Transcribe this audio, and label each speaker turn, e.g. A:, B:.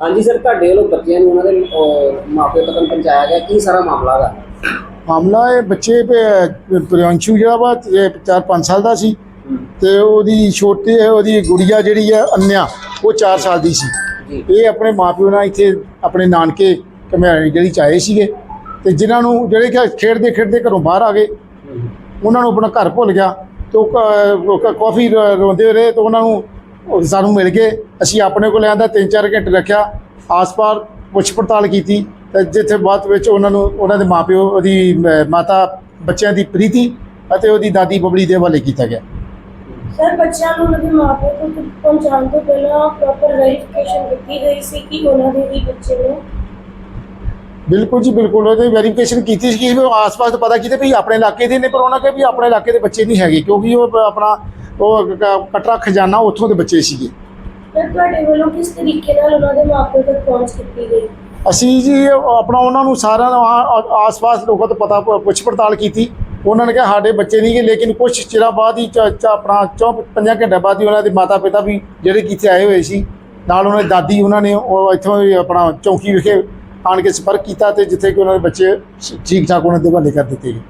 A: ਹਾਂਜੀ ਸਰ ਤੁਹਾਡੇ ਵੱਲੋਂ ਬੱਚਿਆਂ ਨੂੰ ਉਹਨਾਂ ਦੇ ਮਾਪੇ ਤੱਕ ਪਹੁੰਚਾਇਆ ਗਿਆ। ਕੀ ਸਾਰਾ ਮਾਮਲਾ ਹੈਗਾ
B: ਮਾਮਲਾ ਇਹ ਬੱਚੇ ਪ- ਪ੍ਰਿयांशु ਜਿਹੜਾ ਵਾ 4-5 ਸਾਲ ਦਾ ਸੀ। ਤੇ ਉਹਦੀ ਛੋਟੀ ਉਹਦੀ ਗੁੜੀਆ ਜਿਹੜੀ ਆ ਅੰਨਿਆ ਉਹ 4 ਸਾਲ ਦੀ ਸੀ। ਇਹ ਆਪਣੇ ਮਾਪਿਓ ਨਾਲ ਇੱਥੇ ਆਪਣੇ ਨਾਨਕੇ ਕਮਿਆਣੀ ਜਿਹੜੀ ਚ ਆਏ ਸੀਗੇ। ਤੇ ਜਿਨ੍ਹਾਂ ਨੂੰ ਜਿਹੜੇ ਕਿ ਖੇਡਦੇ ਖੇਡਦੇ ਘਰੋਂ ਬਾਹਰ ਆ ਗਏ ਉਹਨਾਂ ਨੂੰ ਆਪਣਾ ਘਰ ਭੁੱਲ ਗਿਆ। ਤੇ ਉਹ ਕਾਫੀ ਰੋਂਦੇ ਰਹੇ ਤੇ ਉਹਨਾਂ ਨੂੰ ਸਾਨੂੰ ਮਿਲ ਗਏ। ਅਸੀਂ ਆਪਣੇ ਕੋਲ ਆਂਦਾ 3-4 ਘੰਟੇ ਰੱਖਿਆ। ਆਸ-ਪਾਸ ਪੁੱਛ ਪੜਤਾਲ ਕੀਤੀ ਤੇ ਜਿੱਥੇ ਬਾਅਦ ਵਿੱਚ ਉਹਨਾਂ ਨੂੰ ਉਹਨਾਂ ਦੇ ਮਾਪਿਓ ਉਹਦੀ ਮਾਤਾ ਬੱਚਿਆਂ ਦੀ ਪ੍ਰੀਤੀ ਅਤੇ ਉਹਦੀ ਦਾਦੀ ਬਬਲੀ ਦੇ ਹਵਾਲੇ ਕੀਤਾ ਗਿਆ।
C: ਸਰ ਬੱਚਿਆਂ ਨੂੰ ਉਹਨਾਂ ਦੇ ਮਾਪੇ ਤੱਕ ਪਹੁੰਚਾਉਣ ਤੋਂ ਪਹਿਲਾਂ ਪ੍ਰੋਪਰ ਵੈਰੀਫਿਕੇਸ਼ਨ ਕੀਤੀ ਗਈ ਸੀ ਕਿ ਉਹਨਾਂ ਦੇ ਹੀ ਬੱਚੇ ਨੇ?
B: ਬਿਲਕੁਲ ਜੀ ਬਿਲਕੁਲ। ਉਹਦੇ ਵੈਰੀਫਿਕੇਸ਼ਨ ਕੀਤੀ ਸੀ ਕਿ ਉਹ ਆਸ-ਪਾਸ ਤਾਂ ਪਤਾ ਕੀਤੇ ਵੀ ਆਪਣੇ ਇਲਾਕੇ ਦੇ ਨੇ ਪਰ ਉਹਨਾਂ ਕੇ ਵੀ ਆਪਣੇ ਇਲਾਕੇ ਦੇ ਬੱਚੇ ਨਹੀਂ ਹੈਗੇ ਕਿਉਂਕਿ ਉਹ ਆਪਣਾ ਉਹ ਕਟਰਾ ਖਜ਼ਾਨਾ ਉੱਥੋਂ ਦੇ ਬੱਚੇ ਸੀਗੇ।
C: ਸਰ ਤੁਹਾਡੇ ਵੱਲੋਂ ਕਿਸ ਤਰੀਕੇ ਨਾਲ ਉਹਨਾਂ ਦੇ ਮਾਪੇ ਤੱਕ ਪਹੁੰਚ ਕੀਤੀ ਗਈ?
B: ਅਸੀਂ ਜੀ ਆਪਣਾ ਉਹਨਾਂ ਨੂੰ ਸਾਰਿਆਂ ਆ- ਆਸ-ਪਾਸ ਲੋਕਾਂ ਤੋਂ ਪਤਾ ਪੁੱਛ ਪੜਤਾਲ ਕੀਤੀ। ਉਹਨਾਂ ਨੇ ਕਿਹਾ ਸਾਡੇ ਬੱਚੇ ਨਹੀਂ ਗੇ ਲੇਕਿਨ ਕੁਝ ਚਿਰਾਂ ਬਾਅਦ ਹੀ ਆਪਣਾ ਚੌ ਪੰਜਾਂ ਘੰਟੇ ਬਾਅਦ ਹੀ ਉਹਨਾਂ ਦੇ ਮਾਤਾ ਪਿਤਾ ਵੀ ਜਿਹੜੇ ਕਿ ਇੱਥੇ ਆਏ ਹੋਏ ਸੀ ਨਾਲ ਉਹਨਾਂ ਦੀ ਦਾਦੀ ਉਹਨਾਂ ਨੇ ਉਹ ਇੱਥੋਂ ਹੀ ਆਪਣਾ ਚੌਂਕੀ ਵਿਖੇ ਆਣ ਕੇ ਸੰਪਰਕ ਕੀਤਾ ਤੇ ਜਿੱਥੇ ਕਿ ਉਹਨਾਂ ਦੇ ਬੱਚੇ ਠੀਕ ਠਾਕ ਉਹਨਾਂ ਦੇ ਹਵਾਲੇ ਕਰ ਦਿੱਤੇ ਗਏ।